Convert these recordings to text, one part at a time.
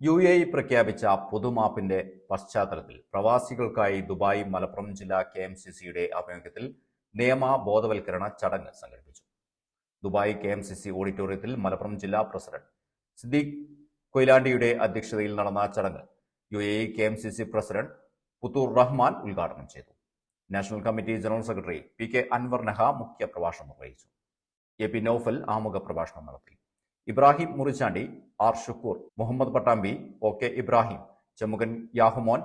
U A E പ്രഖ്യാപിച്ച പൊതുമാപ്പിന്റെ പശ്ചാത്തലത്തിൽ പ്രവാസികൾക്കായി Dubai Malappuram ജില്ലാ കെ എം സി സിയുടെ ആഭിമുഖ്യത്തിൽ നിയമ ബോധവൽക്കരണ ചടങ്ങ് സംഘടിപ്പിച്ചു. Dubai K M C C ഓഡിറ്റോറിയത്തിൽ മലപ്പുറം ജില്ലാ പ്രസിഡന്റ് സിദ്ദീഖ് കൊയിലാണ്ടിയുടെ അധ്യക്ഷതയിൽ നടന്ന ചടങ്ങ് U A E K M C C president Puthur Rahman ഉദ്ഘാടനം ചെയ്തു. National committee general secretary P K Anwar Naha മുഖ്യ പ്രഭാഷണം നിർവഹിച്ചു. എ പി നോഫൽ ആമുഖ പ്രഭാഷണം നടത്തി. Ibrahim Murichandi R Shukoor Muhammad Pattambi O K Ibrahim Chemmukan Yahumon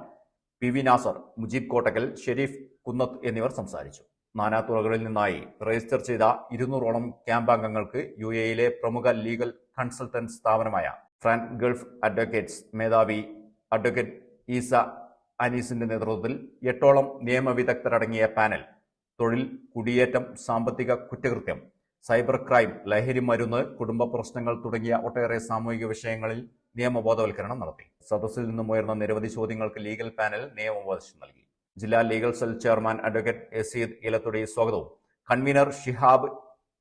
P V Nasser Mujeeb Kottakkal Shareef Kunnath എന്നിവർ സംസാരിച്ചു. നാനാതുറകളിൽ നിന്നായി രജിസ്റ്റർ ചെയ്ത ഇരുന്നൂറോളം ക്യാമ്പ് അംഗങ്ങൾക്ക് യു എയിലെ പ്രമുഖ ലീഗൽ കൺസൾട്ടന്റ് സ്ഥാപനമായ ഫ്രാൻ ഗൾഫ് അഡ്വക്കേറ്റ്സ് മേധാവി അഡ്വക്കേറ്റ് ഈസ അനീസിന്റെ നേതൃത്വത്തിൽ എട്ടോളം നിയമവിദഗ്ധരടങ്ങിയ പാനൽ തൊഴിൽ കുടിയേറ്റം സാമ്പത്തിക കുറ്റകൃത്യം സൈബർ ക്രൈം ലഹരി മരുന്ന് കുടുംബ പ്രശ്നങ്ങൾ തുടങ്ങിയ ഒട്ടേറെ സാമൂഹിക വിഷയങ്ങളിൽ നിയമബോധവൽക്കരണം നടത്തി. സദസ്സിൽ നിന്നും ഉയർന്ന നിരവധി ചോദ്യങ്ങൾക്ക് ലീഗൽ പാനൽ നിയമോപദേശം നൽകി. ജില്ലാ legal cell chairman advocate Eseed Elathudi സ്വാഗതവും. കൺവീനർ ഷിഹാബ്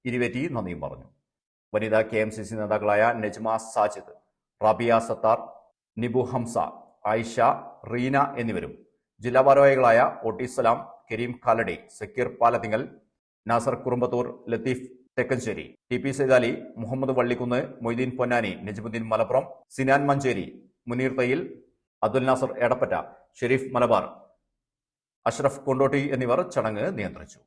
ഇരുവേറ്റി നന്ദിയും പറഞ്ഞു. വനിതാ കെ എം സി സി നേതാക്കളായ നജ്മ സാജിദ് റബിയ സത്താർ നിബു ഹംസ ആയിഷ റീന എന്നിവരും. ജില്ലാ ഭാരവാഹികളായ ഒട്ടി സലാം കരീം കാലടി സക്കീർ പാലത്തിങ്ങൽ നാസർ കുറുമ്പത്തൂർ ലത്തീഫ് തെക്കഞ്ചേരി. ടി പി സൈദാലി മുഹമ്മദ് വള്ളിക്കുന്ന് മൊയ്തീൻ പൊന്നാനി നജ്മുദ്ദീൻ മലപ്പുറം സിനാൻ മഞ്ചേരി മുനീർ തയ്യിൽ അബ്ദുൽ നാസർ എടപ്പറ്റ ഷെരീഫ് മലബാർ അഷ്റഫ് കൊണ്ടോട്ടി എന്നിവർ ചടങ്ങ് നിയന്ത്രിച്ചു.